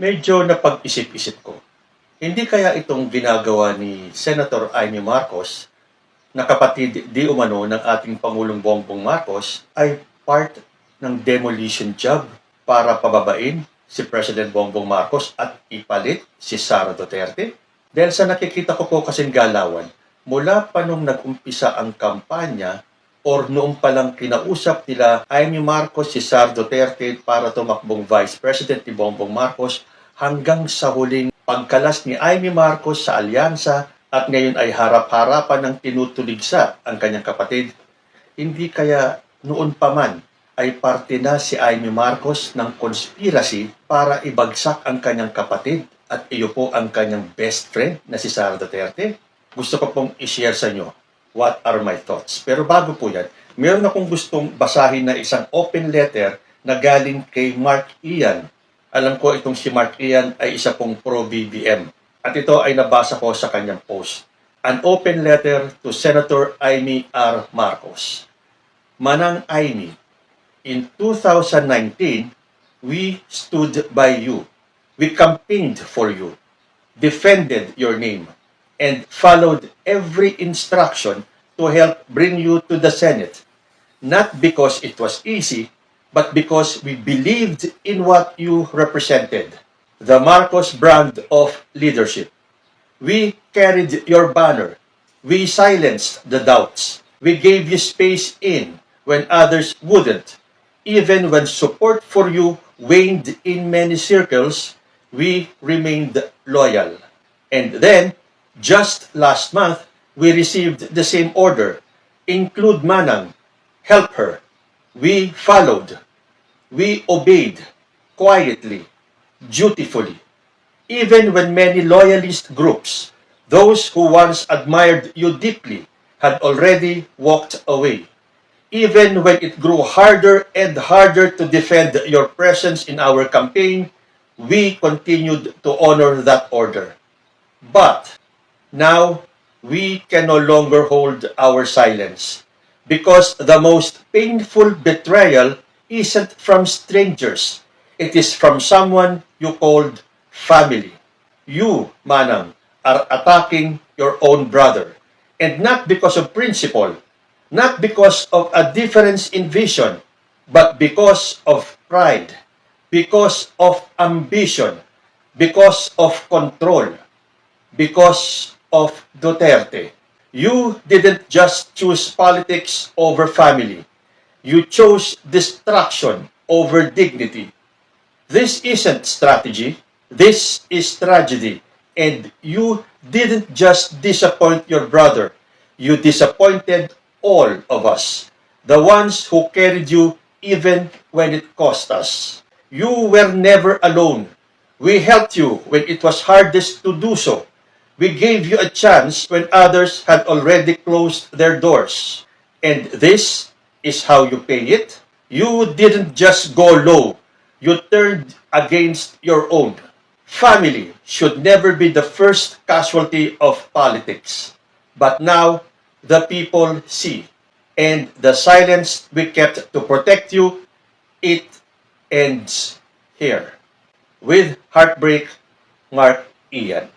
medyo napag-isip-isip ko. Hindi kaya itong ginagawa ni Senator Amy Marcos na kapatid di umano ng ating Pangulong Bongbong Marcos ay part ng demolition job para pababain si President Bongbong Marcos at ipalit si Sara Duterte? Dahil sa nakikita ko po kasing galawan, mula pa nung nag-umpisa ang kampanya or noong palang kinausap nila Amy Marcos si Sara Duterte para tumakbong Vice President ni Bongbong Marcos hanggang sa huling pagkalas ni Amy Marcos sa alyansa at ngayon ay harap-harapan ng tinutuligsa ang kanyang kapatid, hindi kaya noon pa man ay parte na si Amy Marcos ng conspiracy para ibagsak ang kanyang kapatid at iyo po ang kanyang best friend na si Sara Duterte? Gusto ko pong i-share sa inyo what are my thoughts. Pero bago po yan, meron akong gustong basahin na isang open letter na galing kay Mark Ian. Alam ko itong si Mark Ian ay isa pong pro-BBM. At ito ay nabasa ko sa kanyang post. An open letter to Senator Amy R. Marcos. Manang Amy, in 2019, we stood by you. We campaigned for you, defended your name, and followed every instruction to help bring you to the Senate. Not because it was easy, but because we believed in what you represented the Marcos brand of leadership. We carried your banner. We silenced the doubts. We gave you space in when others wouldn't. Even when support for you waned in many circles, we remained loyal. And then, just last month, we received the same order. Include Manang. Help her. We followed. We obeyed quietly, dutifully. Even when many loyalist groups, those who once admired you deeply, had already walked away. Even when it grew harder and harder to defend your presence in our campaign, we continued to honor that order. But now we can no longer hold our silence because the most painful betrayal isn't from strangers. It is from someone you called family. You, Manang, are attacking your own brother. And not because of principle, not because of a difference in vision, but because of pride, because of ambition, because of control, because of Duterte. You didn't just choose politics over family. You chose destruction over dignity. This isn't strategy. This is tragedy. And you didn't just disappoint your brother. You disappointed all of us. The ones who carried you even when it cost us. You were never alone. We helped you when it was hardest to do so. We gave you a chance when others had already closed their doors. And this is how you pay it. You didn't just go low. You turned against your own. Family should never be the first casualty of politics. But now, the people see. And the silence we kept to protect you, it ends here. With heartbreak, Mark Ian.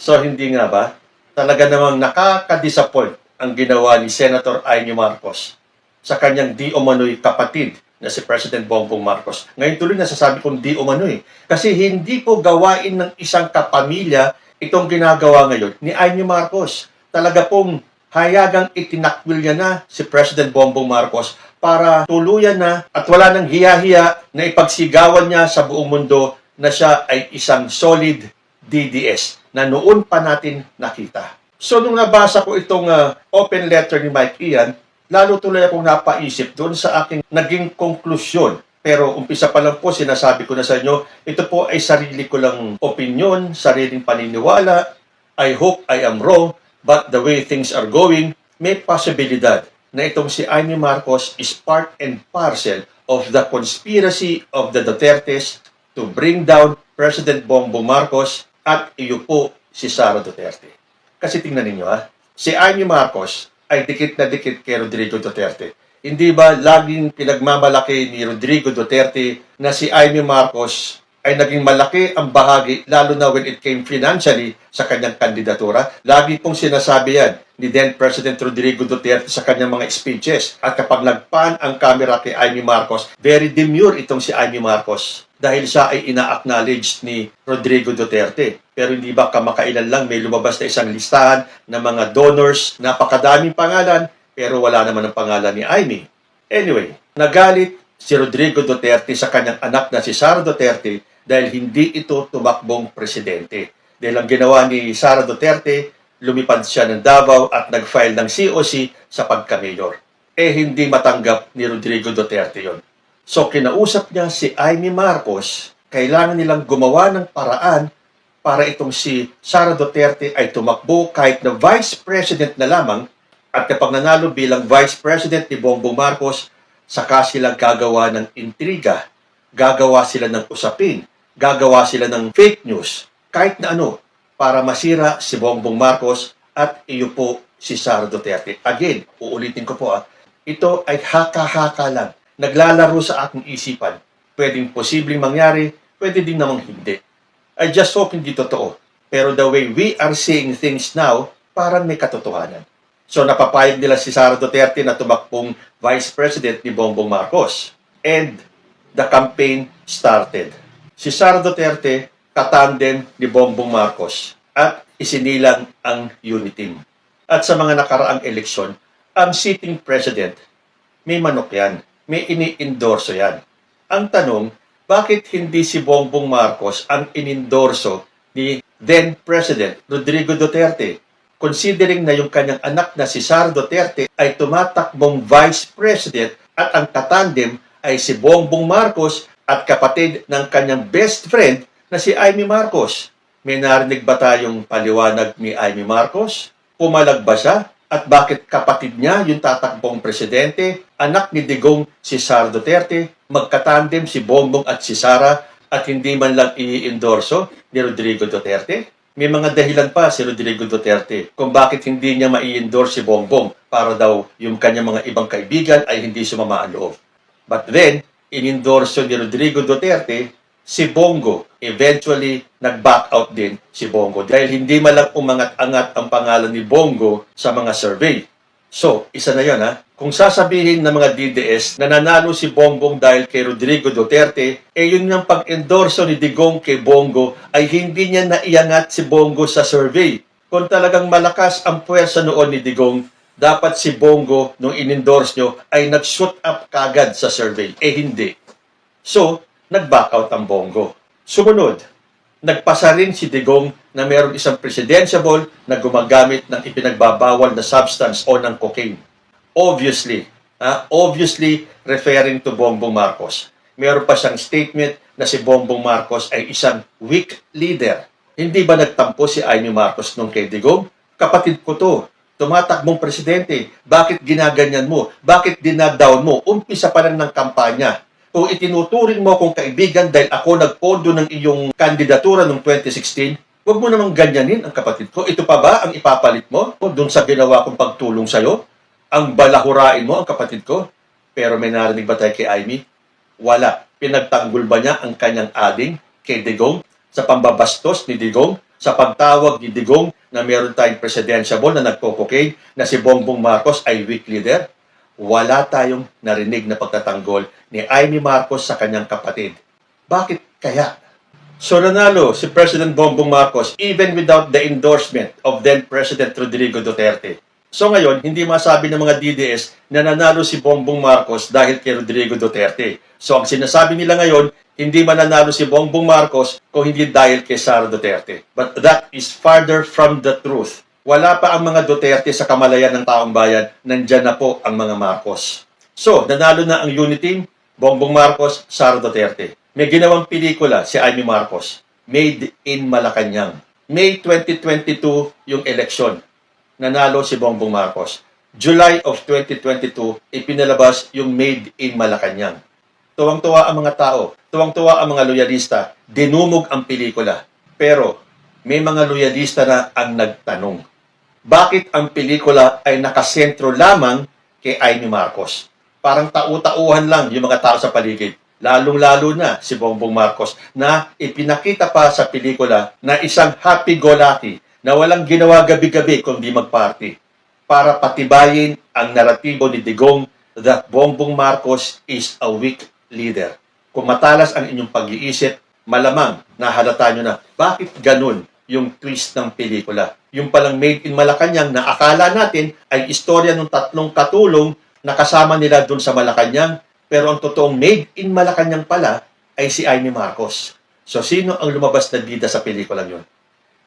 So hindi nga ba? Talaga namang nakaka-disappoint ang ginawa ni Senator Amy Marcos sa kanyang di umano'y kapatid na si President Bongbong Marcos. Ngayon tuloy nasasabi kong di umano'y. Kasi hindi po gawain ng isang kapamilya itong ginagawa ngayon ni Amy Marcos. Talaga pong hayagang itinakwil niya na si President Bongbong Marcos para tuluyan na at wala nang hiya-hiya na ipagsigawan niya sa buong mundo na siya ay isang solid DDS na noon pa natin nakita. So nung nabasa ko itong ah, open letter ni Mike Ian, lalo tuloy akong napaisip doon sa aking naging konklusyon. Pero umpisa pa lang po, sinasabi ko na sa inyo, ito po ay sarili ko lang opinion, sariling paniniwala. I hope I am wrong, but the way things are going, may posibilidad na itong si Amy Marcos is part and parcel of the conspiracy of the Dutertes to bring down President Bongbong Marcos at iyo po si Sara Duterte. Kasi tingnan ninyo ha, si Amy Marcos ay dikit na dikit kay Rodrigo Duterte. Hindi ba laging pinagmamalaki ni Rodrigo Duterte na si Amy Marcos ay naging malaki ang bahagi, lalo na when it came financially sa kanyang kandidatura. Lagi pong sinasabi yan ni then President Rodrigo Duterte sa kanyang mga speeches. At kapag nagpan ang camera kay Amy Marcos, very demure itong si Amy Marcos dahil siya ay ina-acknowledge ni Rodrigo Duterte. Pero hindi ba kamakailan lang may lumabas na isang listahan ng mga donors, napakadaming pangalan, pero wala naman ang pangalan ni Amy. Anyway, nagalit si Rodrigo Duterte sa kanyang anak na si Sara Duterte dahil hindi ito tumakbong presidente. Dahil ang ginawa ni Sara Duterte, lumipad siya ng Davao at nag-file ng COC sa pagka-mayor. Eh hindi matanggap ni Rodrigo Duterte yon. So kinausap niya si Amy Marcos, kailangan nilang gumawa ng paraan para itong si Sara Duterte ay tumakbo kahit na vice president na lamang at kapag nanalo bilang vice president ni Bongbong Marcos, saka sila gagawa ng intriga, gagawa sila ng usapin, gagawa sila ng fake news, kahit na ano, para masira si Bongbong Marcos at iyo po si Sara Duterte. Again, uulitin ko po ah, ito ay haka-haka lang. Naglalaro sa aking isipan. Pwedeng posibleng mangyari, pwede din namang hindi. I just hope hindi totoo. Pero the way we are seeing things now, parang may katotohanan. So napapayag nila si Sara Duterte na tumakbong Vice President ni Bongbong Marcos. And the campaign started. Si Sara Duterte katandem ni Bongbong Marcos at isinilang ang unity team. At sa mga nakaraang eleksyon, ang sitting president, may manok yan, may ini-endorso yan. Ang tanong, bakit hindi si Bongbong Marcos ang inendorso ni then President Rodrigo Duterte? Considering na yung kanyang anak na si Sara Duterte ay tumatakbong Vice President at ang katandem ay si Bongbong Marcos at kapatid ng kanyang best friend na si Amy Marcos. May narinig ba tayong paliwanag ni Amy Marcos? Pumalag ba siya? At bakit kapatid niya yung tatakbong presidente, anak ni Digong si Sara Duterte, magkatandem si Bongbong at si Sara at hindi man lang i-endorso ni Rodrigo Duterte? May mga dahilan pa si Rodrigo Duterte kung bakit hindi niya mai-endorse si Bongbong para daw yung kanyang mga ibang kaibigan ay hindi sumama ang loob. But then, inendorso ni Rodrigo Duterte si Bongo. Eventually, nag-back out din si Bongo dahil hindi man lang umangat-angat ang pangalan ni Bongo sa mga survey. So, isa na yon ha. Kung sasabihin ng mga DDS na nanalo si Bongbong dahil kay Rodrigo Duterte, eh yun yung pag-endorso ni Digong kay Bongo ay hindi niya naiangat si Bongo sa survey. Kung talagang malakas ang puwersa noon ni Digong, dapat si Bongo, nung in-endorse nyo, ay nag-shoot up kagad sa survey. Eh hindi. So, nag-back out ang Bongo. Sumunod, nagpasa rin si Digong na mayroong isang presidentiable na gumagamit ng ipinagbabawal na substance o ng cocaine. Obviously, ah, obviously referring to Bongbong Marcos. Meron pa siyang statement na si Bongbong Marcos ay isang weak leader. Hindi ba nagtampo si Amy Marcos nung kay Digong? Kapatid ko to, tumatakbong presidente. Bakit ginaganyan mo? Bakit dinadown mo? Umpisa pa lang ng kampanya. Kung itinuturing mo akong kaibigan dahil ako nagpondo ng iyong kandidatura noong 2016, huwag mo namang ganyanin ang kapatid ko. Ito pa ba ang ipapalit mo doon sa ginawa kong pagtulong sa'yo? Ang balahurain mo ang kapatid ko? Pero may narinig ba tayo kay Amy? Wala. Pinagtanggol ba niya ang kanyang ading kay Digong sa pambabastos ni Digong? Sa pagtawag ni Digong na meron tayong presidentiable na nagko-cocaine na si Bongbong Marcos ay weak leader? Wala tayong narinig na pagtatanggol ni Amy Marcos sa kanyang kapatid. Bakit kaya? So nanalo si President Bongbong Marcos even without the endorsement of then President Rodrigo Duterte. So ngayon, hindi masabi ng mga DDS na nanalo si Bongbong Marcos dahil kay Rodrigo Duterte. So ang sinasabi nila ngayon, hindi mananalo si Bongbong Marcos kung hindi dahil kay Sara Duterte. But that is farther from the truth. Wala pa ang mga Duterte sa kamalayan ng taong bayan, nandyan na po ang mga Marcos. So, nanalo na ang unity, Bongbong Marcos, Sara Duterte. May ginawang pelikula si Amy Marcos, Made in Malacanang. May 2022 yung eleksyon. Nanalo si Bongbong Marcos. July of 2022, ipinalabas yung Made in Malacanang. Tuwang-tuwa ang mga tao, tuwang-tuwa ang mga loyalista, dinumog ang pelikula. Pero may mga loyalista na ang nagtanong, bakit ang pelikula ay nakasentro lamang kay Amy Marcos? Parang tau-tauhan lang yung mga tao sa paligid. lalong-lalo na si Bongbong Marcos, na ipinakita pa sa pelikula na isang happy-go-lucky na walang ginawa gabi-gabi kundi mag-party para patibayin ang naratibo ni Digong that Bongbong Marcos is a weak leader. Kung matalas ang inyong pag-iisip, malamang nahalata nyo na bakit ganun yung twist ng pelikula. Yung palang Made in Malacanang na akala natin ay istorya ng tatlong katulong na kasama nila dun sa Malacanang, pero ang totoong Made in Malacanang pala ay si Amy Marcos. So sino ang lumabas na bida sa pelikula yun?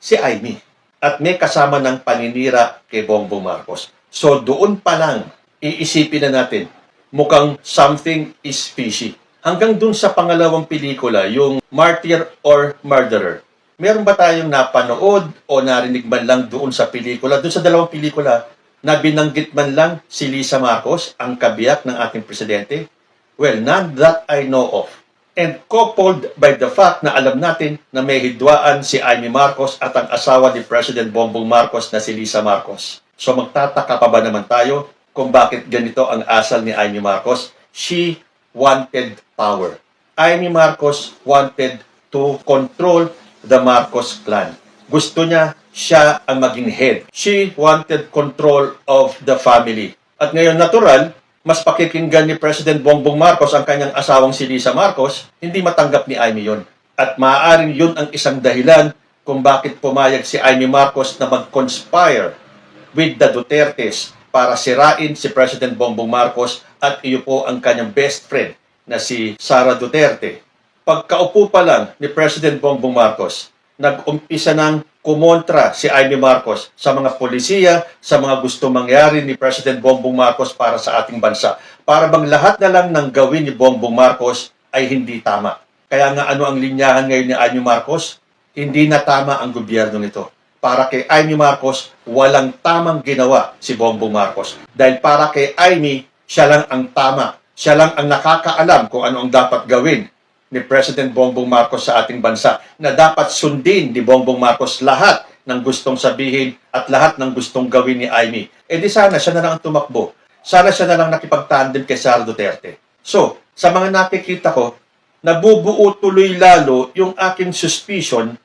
Si Amy. At may kasama ng paninira kay Bongbong Marcos. So doon pa lang, iisipin na natin, mukhang something is fishy. Hanggang dun sa pangalawang pelikula, yung Martyr or Murderer. Meron ba tayong napanood o narinig man lang doon sa pelikula? Doon sa dalawang pelikula, na binanggit man lang si Lisa Marcos, ang kabiyak ng ating presidente? Well, none that I know of. And coupled by the fact na alam natin na may hidwaan si Amy Marcos at ang asawa ni President Bongbong Marcos na si Lisa Marcos. So magtataka pa ba naman tayo kung bakit ganito ang asal ni Amy Marcos? She wanted power. Amy Marcos wanted to control the Marcos clan. Gusto niya siya ang maging head. She wanted control of the family. At ngayon, natural, mas pakikinggan ni President Bongbong Marcos ang kanyang asawang si Lisa Marcos, hindi matanggap ni Amy yon. At maaaring yun ang isang dahilan kung bakit pumayag si Amy Marcos na mag-conspire with the Dutertes para sirain si President Bongbong Marcos at iyo po ang kanyang best friend na si Sara Duterte. Pagkaupo pa lang ni President Bongbong Marcos, nag-umpisa ng kumontra si Amy Marcos sa mga polisiya, sa mga gusto mangyari ni President Bongbong Marcos para sa ating bansa. Para bang lahat na lang ng gawin ni Bongbong Marcos ay hindi tama. Kaya nga ano ang linyahan ngayon ni Amy Marcos? Hindi na tama ang gobyerno nito. Para kay Amy Marcos, walang tamang ginawa si Bongbong Marcos. Dahil para kay Amy, siya lang ang tama. Siya lang ang nakakaalam kung ano ang dapat gawin ni President Bongbong Marcos sa ating bansa na dapat sundin ni Bongbong Marcos lahat ng gustong sabihin at lahat ng gustong gawin ni Amy. E di sana siya na lang ang tumakbo. Sana siya na lang nakipagtandem kay Sara Duterte. So, sa mga nakikita ko, nabubuo tuloy lalo yung aking suspicion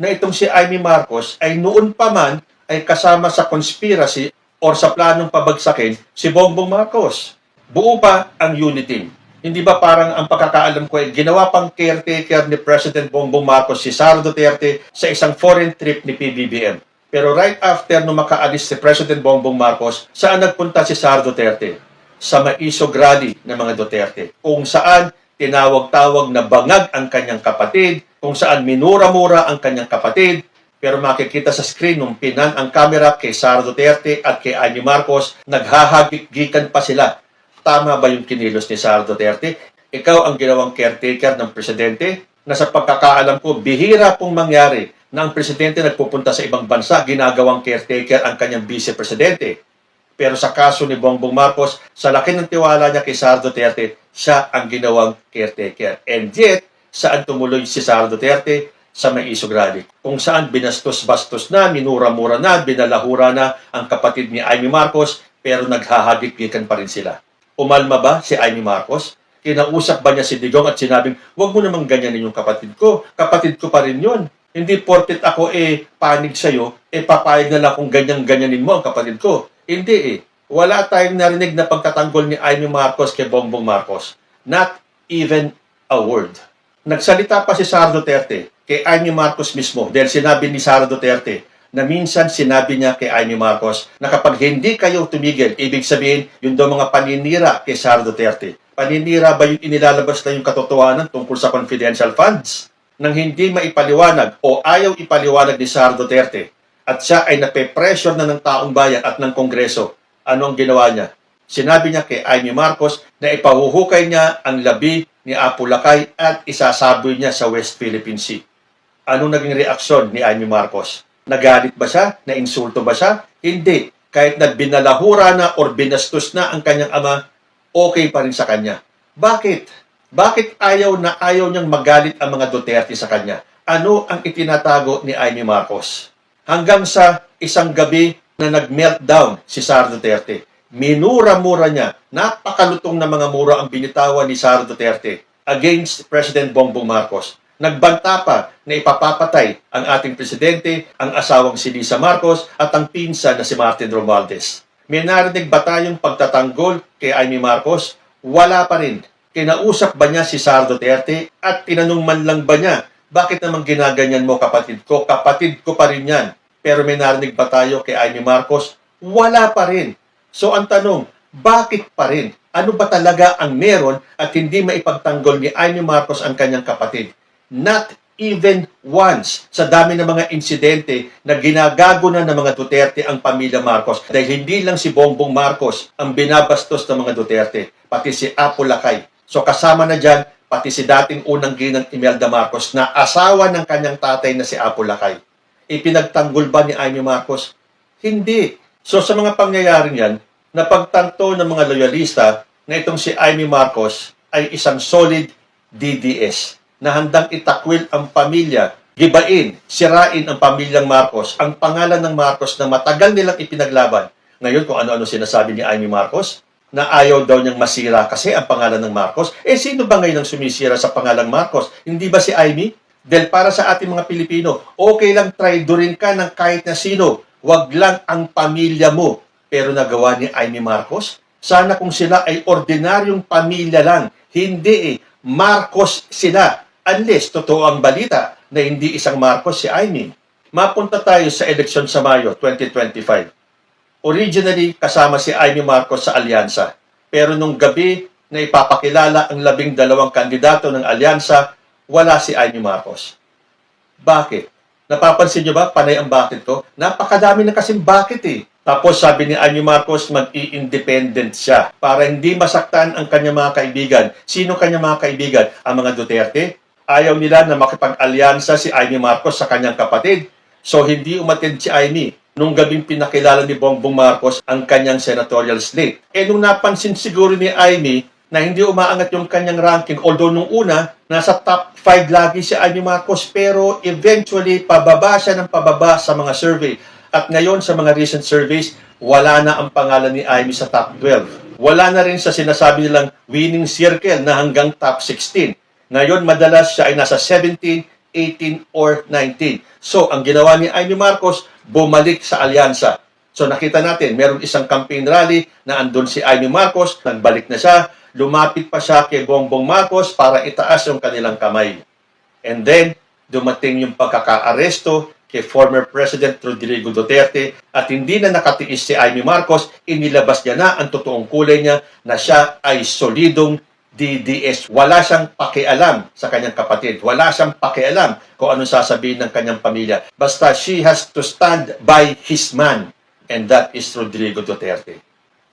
na itong si Amy Marcos ay noon pa man ay kasama sa conspiracy or sa planong pabagsakin si Bongbong Marcos. Buo pa ang unity team. Hindi ba parang ang pagkakaalam ko ay ginawa pang caretaker ni President Bongbong Marcos si Sara Duterte sa isang foreign trip ni PBBM. Pero right after nung makaalis si President Bongbong Marcos, saan nagpunta si Sara Duterte? Sa maisog rally ng mga Duterte. Kung saan tinawag-tawag na bangag ang kanyang kapatid, kung saan minura-mura ang kanyang kapatid, pero makikita sa screen nung pinan ang camera kay Sara Duterte at kay Amy Marcos, naghahagik-gikan pa sila tama ba yung kinilos ni Sara Duterte? Ikaw ang ginawang caretaker ng presidente na sa pagkakaalam ko, bihira pong mangyari na ang presidente nagpupunta sa ibang bansa, ginagawang caretaker ang kanyang vice-presidente. Pero sa kaso ni Bongbong Marcos, sa laki ng tiwala niya kay Sara Duterte, siya ang ginawang caretaker. And yet, saan tumuloy si Sara Duterte? Sa Maisog Rally. Kung saan binastos-bastos na, minura-mura na, binalahura na ang kapatid ni Amy Marcos, pero naghahagik-gikan pa rin sila. Umalma ba si Amy Marcos? Kinausap ba niya si Digong at sinabing, huwag mo namang ganyanin yung kapatid ko. Kapatid ko pa rin yun. Hindi portit ako eh panig sa'yo, eh papayag na lang kung ganyan-ganyanin mo ang kapatid ko. Hindi eh. Wala tayong narinig na pagtatanggol ni Amy Marcos kay Bongbong Marcos. Not even a word. Nagsalita pa si Sara Duterte kay Amy Marcos mismo dahil sinabi ni Sara Duterte na minsan sinabi niya kay Amy Marcos na kapag hindi kayo tumigil, ibig sabihin, yun daw mga paninira kay Sara Duterte. Paninira ba yung inilalabas na yung katotohanan tungkol sa confidential funds? Nang hindi maipaliwanag o ayaw ipaliwanag ni Sara Duterte at siya ay nape-pressure na ng taong bayan at ng Kongreso, ano ang ginawa niya? Sinabi niya kay Amy Marcos na ipahuhukay niya ang labi ni Apo Lakay at isasaboy niya sa West Philippine Sea. Anong naging reaksyon ni Amy Marcos? Nagalit ba siya? Nainsulto ba siya? Hindi. Kahit na binalahura na or binastos na ang kanyang ama, okay pa rin sa kanya. Bakit? Bakit ayaw na ayaw niyang magalit ang mga Duterte sa kanya? Ano ang itinatago ni Amy Marcos? Hanggang sa isang gabi na nag-meltdown si Sara Duterte. Minura-mura niya. Napakalutong na mga mura ang binitawan ni Sara Duterte. against President Bongbong Marcos. Nagbanta pa na ipapapatay ang ating presidente, ang asawang si Lisa Marcos at ang pinsan na si Martin Romualdez. May narinig ba tayong pagtatanggol kay Amy Marcos? Wala pa rin. Kinausap ba niya si Sar Duterte at tinanong man lang ba niya, bakit naman ginaganyan mo kapatid ko? Kapatid ko pa rin yan. Pero may narinig ba tayo kay Amy Marcos? Wala pa rin. So ang tanong, bakit pa rin? Ano ba talaga ang meron at hindi maipagtanggol ni Amy Marcos ang kanyang kapatid? Not even once sa dami ng mga insidente na ginagago na ng mga Duterte ang pamilya Marcos. Dahil hindi lang si Bongbong Marcos ang binabastos ng mga Duterte, pati si Apo Lakay. So kasama na dyan, pati si dating unang ginang Imelda Marcos na asawa ng kanyang tatay na si Apo Lakay. Ipinagtanggol ba ni Amy Marcos? Hindi. So sa mga pangyayaring yan, napagtanto ng mga loyalista na itong si Amy Marcos ay isang solid DDS na handang itakwil ang pamilya, gibain, sirain ang pamilyang Marcos, ang pangalan ng Marcos na matagal nilang ipinaglaban. Ngayon, kung ano-ano sinasabi ni Amy Marcos, na ayaw daw niyang masira kasi ang pangalan ng Marcos. Eh, sino ba ngayon ang sumisira sa pangalang Marcos? Hindi ba si Amy? Dahil para sa ating mga Pilipino, okay lang traidorin ka ng kahit na sino. Wag lang ang pamilya mo. Pero nagawa ni Amy Marcos? Sana kung sila ay ordinaryong pamilya lang. Hindi eh. Marcos sila. Unless totoo ang balita na hindi isang Marcos si Amy. Mapunta tayo sa eleksyon sa Mayo 2025. Originally, kasama si Amy Marcos sa alyansa. Pero nung gabi na ipapakilala ang labing dalawang kandidato ng alyansa, wala si Amy Marcos. Bakit? Napapansin nyo ba, panay ang bakit ko? Napakadami na kasing bakit eh. Tapos sabi ni Amy Marcos, mag-i-independent siya para hindi masaktan ang kanyang mga kaibigan. Sino kanyang mga kaibigan? Ang mga Duterte? Ayaw nila na makipag-alyansa si Amy Marcos sa kanyang kapatid. So hindi umatid si Amy nung gabing pinakilala ni Bongbong Marcos ang kanyang senatorial slate. Eh nung napansin siguro ni Amy na hindi umaangat yung kanyang ranking, although nung una, nasa top 5 lagi si Amy Marcos, pero eventually pababa siya ng pababa sa mga survey. At ngayon sa mga recent surveys, wala na ang pangalan ni Amy sa top 12. Wala na rin sa sinasabi nilang winning circle na hanggang top 16. Ngayon, madalas siya ay nasa 17, 18, or 19. So, ang ginawa ni Amy Marcos, bumalik sa alyansa. So, nakita natin, meron isang campaign rally na andun si Amy Marcos, nagbalik na siya, lumapit pa siya kay Bongbong Marcos para itaas yung kanilang kamay. And then, dumating yung pagkakaaresto kay former President Rodrigo Duterte at hindi na nakatiis si Amy Marcos, inilabas niya na ang totoong kulay niya na siya ay solidong DDS. Wala siyang pakialam sa kanyang kapatid. Wala siyang pakialam kung anong sasabihin ng kanyang pamilya. Basta she has to stand by his man. And that is Rodrigo Duterte.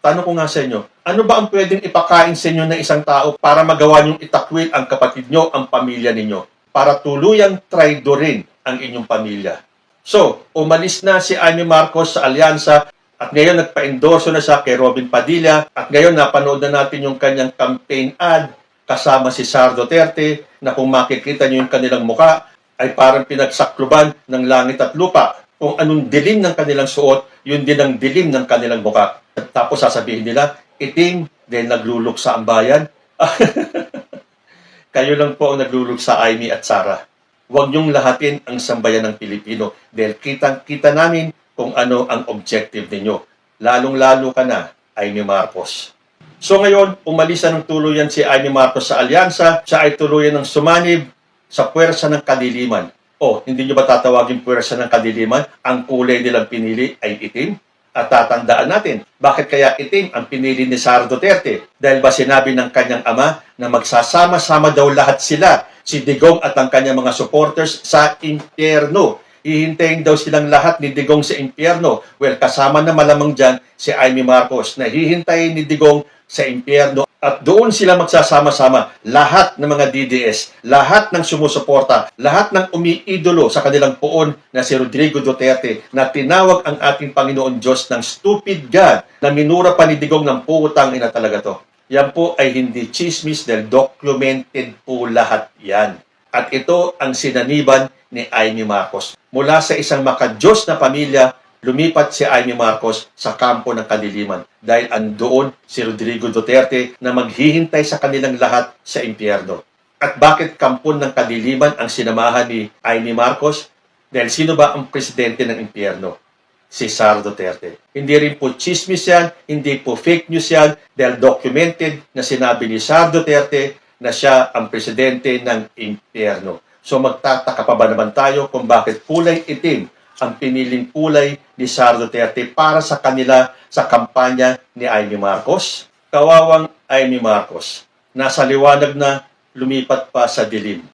Tanong ko nga sa inyo, ano ba ang pwedeng ipakain sa inyo ng isang tao para magawa niyong itakwil ang kapatid niyo, ang pamilya ninyo? Para tuluyang traidorin ang inyong pamilya. So, umalis na si Amy Marcos sa alyansa at ngayon nagpa-endorso na siya kay Robin Padilla at ngayon napanood na natin yung kanyang campaign ad kasama si Sar Duterte na kung makikita niyo yung kanilang muka ay parang pinagsakluban ng langit at lupa. Kung anong dilim ng kanilang suot, yun din ang dilim ng kanilang muka. At tapos sasabihin nila, itim, dahil nagluluksa ang bayan. Kayo lang po ang nagluluksa, Amy at Sarah. Huwag niyong lahatin ang sambayan ng Pilipino dahil kitang-kita namin kung ano ang objective ninyo. Lalong-lalo ka na, Amy Marcos. So ngayon, umalis na ng tuluyan si Amy Marcos sa alyansa. Siya ay tuluyan ng sumanib sa puwersa ng kadiliman. O, hindi nyo ba tatawagin puwersa ng kadiliman? Ang kulay nilang pinili ay itim? At tatandaan natin, bakit kaya itim ang pinili ni Sara Duterte? Dahil ba sinabi ng kanyang ama na magsasama-sama daw lahat sila, si Digong at ang kanyang mga supporters sa impyerno. Hihintayin daw silang lahat ni Digong sa impyerno. Well, kasama na malamang dyan si Amy Marcos na hihintayin ni Digong sa impyerno at doon sila magsasama-sama lahat ng mga DDS, lahat ng sumusuporta, lahat ng umiidolo sa kanilang poon na si Rodrigo Duterte na tinawag ang ating Panginoon Diyos ng stupid God na minura pa ni Digong ng putang ina talaga to. Yan po ay hindi chismis dahil documented po lahat yan. At ito ang sinaniban ni Amy Marcos. Mula sa isang makadiyos na pamilya, lumipat si Amy Marcos sa kampo ng kadiliman dahil andoon si Rodrigo Duterte na maghihintay sa kanilang lahat sa impyerno. At bakit kampon ng kadiliman ang sinamahan ni Amy Marcos? Dahil sino ba ang presidente ng impyerno? Si Sara Duterte. Hindi rin po chismis yan, hindi po fake news yan, dahil documented na sinabi ni Sara Duterte na siya ang presidente ng impyerno. So magtataka pa ba naman tayo kung bakit kulay itim ang piniling kulay ni Sara Duterte para sa kanila sa kampanya ni Amy Marcos? Kawawang Amy Marcos. Nasa liwanag na lumipat pa sa dilim.